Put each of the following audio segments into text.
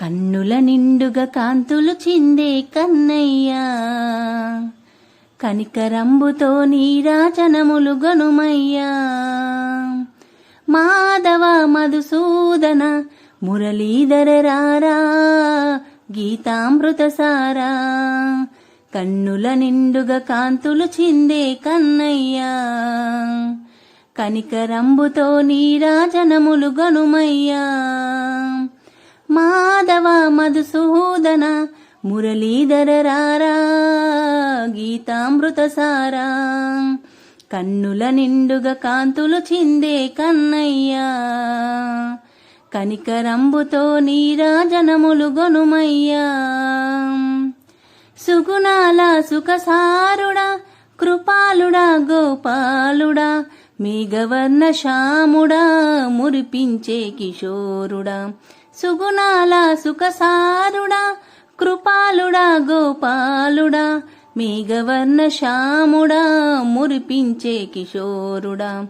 కన్నుల నిండుగా కాంతులు చిందే కన్నయ్యా. కనికరంబుతో నీరాజనములు గనుమయ్యా. మాధవ మధుసూదన మురళీధర రారా గీతామృత సారా. కన్నుల నిండుగా కాంతులు చిందే కన్నయ్యా. కనికరంబుతో నీరాజనములు గనుమయ్యా. మాధవ మధుసూదన మురళీధర రారా గీతామృత సారా. కన్నుల నిండుగా కాంతులు చిందే కన్నయ్యా. కనికరంబుతో నీరాజనములు గొనుమయ్యా. సుగుణాల సుఖసారుడా కృపాలుడా గోపాలుడా మేఘవర్ణ శ్యాముడా మురిపించే కిషోరుడా. సుగుణాల సుఖసారుడా కృపాలుడా గోపాలుడా మేఘవర్ణ శ్యాముడా మురిపించే కిషోరుడా.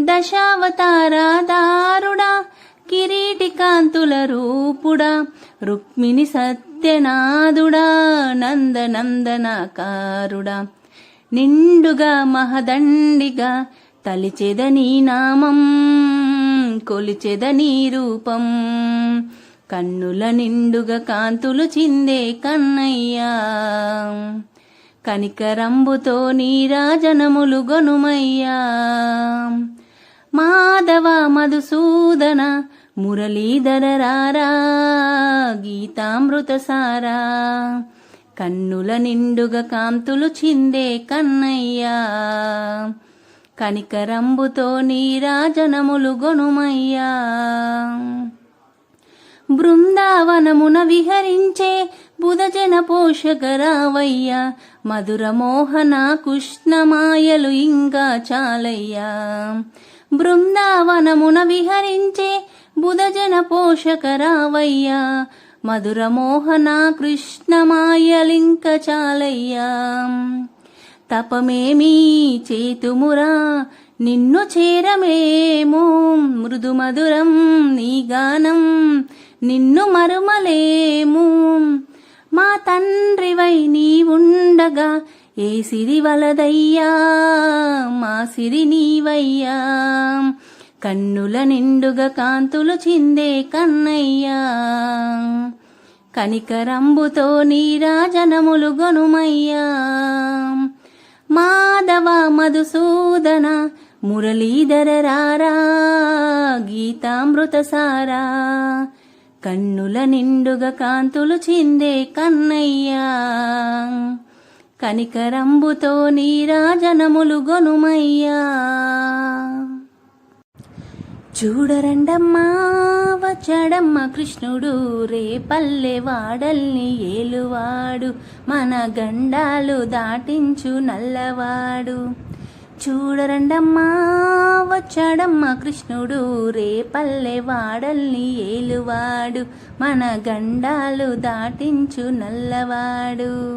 దశావతారాధారుడా కిరీటి కాంతుల రూపుడా రుక్మిణి సత్యనాథుడా నందనందనాకారుడా. నిండుగా మహదండిగా తలిచెదనీ నామం. కొలిచెదని రూపం కన్నుల నిండుగా కాంతులు చిందే కన్నయ్యా. కనికరంబుతో నీరాజనములు గొనుమయ్యా. మాధవ మధుసూదన మురళీధర రారా. గీతామృత సారా. కన్నుల నిండుగా కాంతులు చిందే కన్నయ్యా. కనికరంబుతో నీరాజనములు గొనుమయ్యా. బృందావనమున విహరించే బుధజన పోషకరావయ్య. మధుర కృష్ణమాయలు ఇంకా చాలయ్యా. బృందావనమున విహరించే బుధజన పోషకరావయ్య. మధుర కృష్ణమాయలింక చాలయ్యా. తపమేమీ చేతుమురా? నిన్ను చేరమేము మృదు మధురం నీ గానం. నిన్ను మరుమలేము మా తండ్రివై నీ ఉండగా ఏ సిరి వలదయ్యా? మా సిరి నీవయ్యా? కన్నుల నిండుగా కాంతులు చిందే కన్నయ్యా. కనికరంబుతో నీరాజనములు గొనుమయ్యా. మాధవ మధుసూదన మురళీధర రారా గీతామృత సారా. కన్నుల నిండుగా కాంతులు చిందే కన్నయ్యా. కనికరంబుతో నీరాజనములు గొనుమయ్యా. చూడరండమ్మా వచ్చాడమ్మ కృష్ణుడు. రేపల్లె వాడల్ని ఏలువాడు మన గండాలు దాటించు నల్లవాడు. చూడరండమ్మా వచ్చాడమ్మ కృష్ణుడు. రేపల్లె వాడల్ని ఏలువాడు మన గండాలు దాటించు నల్లవాడు.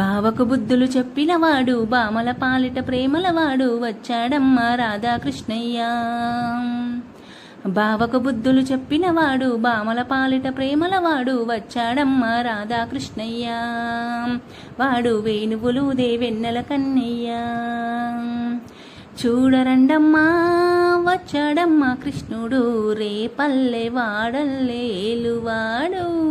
బావకు బుద్ధులు చెప్పినవాడు బామల పాలిట ప్రేమలవాడు వచ్చాడమ్మా రాధాకృష్ణయ్య. బావకు బుద్ధులు చెప్పినవాడు బామల పాలిట ప్రేమలవాడు వచ్చాడమ్మా రాధాకృష్ణయ్య. వాడు వేణువులు దేవెన్నెల కన్నయ్య. చూడరండమ్మా వచ్చాడమ్మా కృష్ణుడు రేపల్లె వాడల్లే ఏలువాడు.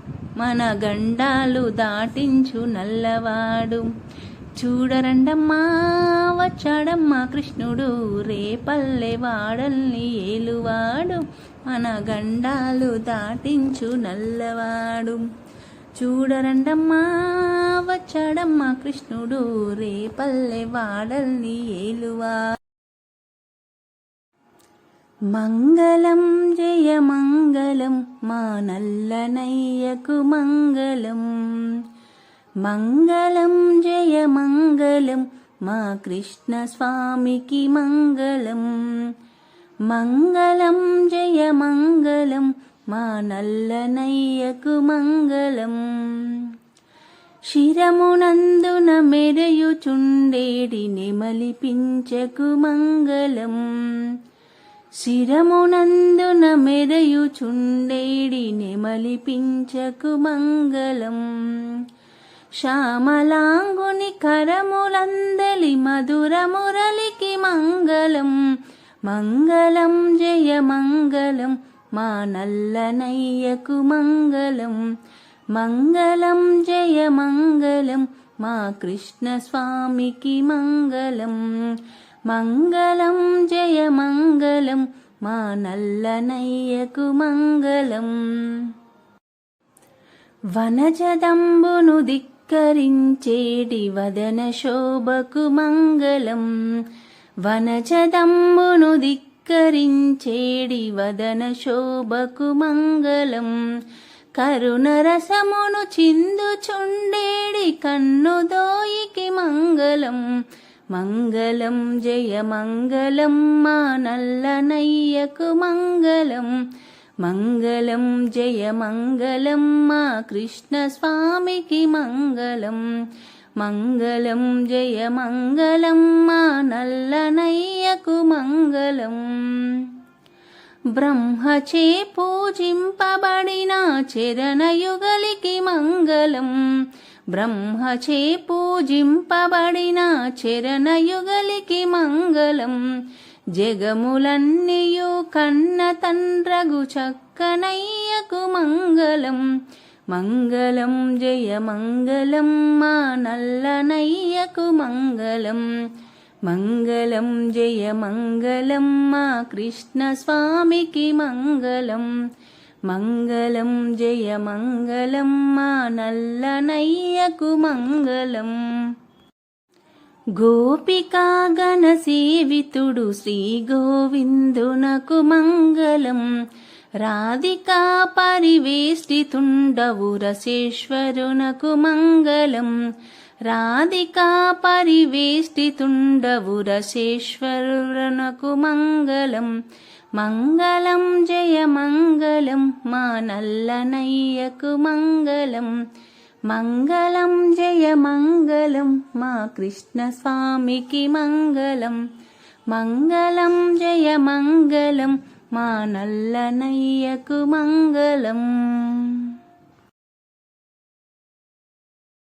మన గండాలు దాటించు నల్లవాడు. చూడరండమ్మా వచ్చాడమ్మా కృష్ణుడు. రేపల్లె వాడల్ని ఏలువాడు. మన గండాలు దాటించు నల్లవాడు. చూడరండమ్మా వచ్చాడమ్మా కృష్ణుడు. రేపల్లె వాడల్ని ఏలువాడు మంగళం జయ మంగళం మా నల్లనయ్యకు మంగళం. మంగళం జయ మంగళం మా కృష్ణ స్వామికి మంగళం. మంగళం జయ మంగళం మా నల్లనయ్యకు మంగళం. శిరమునందున మెరయుచుండేడి నెమలిపించకు మంగళం. శిరమునందున మెరయుచుండేడి నెమలిపించకు మంగళం. శ్యామలాంగుని కరములందలి మధుర మురళికి మంగళం. మంగళం జయ మంగళం మా నల్లనయ్యకు మంగళం. మంగళం జయ మంగళం మా కృష్ణస్వామికి మంగళం. మంగళం జయ మంగళం మా నల్లనయ్యకు మంగళం. వనజదంబును ధిక్కరించేడి వదన శోభకు మంగళం. వనజదంబును ధిక్కరించేడి వదన శోభకు మంగళం. కరుణరసమును చిందుచుండేడి కన్నుదోయికి మంగళం. మంగళం జయ మంగళం మా నల్లనయ్యకు మంగళం మంగళం జయ మంగళం మా కృష్ణస్వామికి మంగళం మంగళం జయ మంగళం మా నల్లనయ్యకు మంగళం బ్రహ్మచే పూజింపబడిన చరణయుగలికి మంగళం బ్రహ్మచే పూజింపబడిన చరణయుగలికి మంగళం. జగములన్నీయు కన్న తండ్రగు చక్కనయ్యకు మంగళం. మంగళం జయ మంగళం మా నల్లనయ్యకు మంగళం. మంగళం జయ మంగళం మా కృష్ణస్వామికి మంగళం. మంగళం జయ మంగళం మా నల్లనయ్యకు మంగళం. గోపికా గణ సేవితుడు శ్రీ గోవిందునకు మంగళం. రాధికా పరివేష్టితుండవు రసేశ్వరునకు మంగళం. రాధికా పరివేష్టితుండవు రసేశ్వరునకు మంగళం. మంగళం జయ మంగళం మా నల్లనయ్యకు మంగళం. మంగళం జయ మంగళం మా కృష్ణస్వామికి మంగళం. మంగళం జయ మంగళం మా నల్లనయ్యకు మంగళం.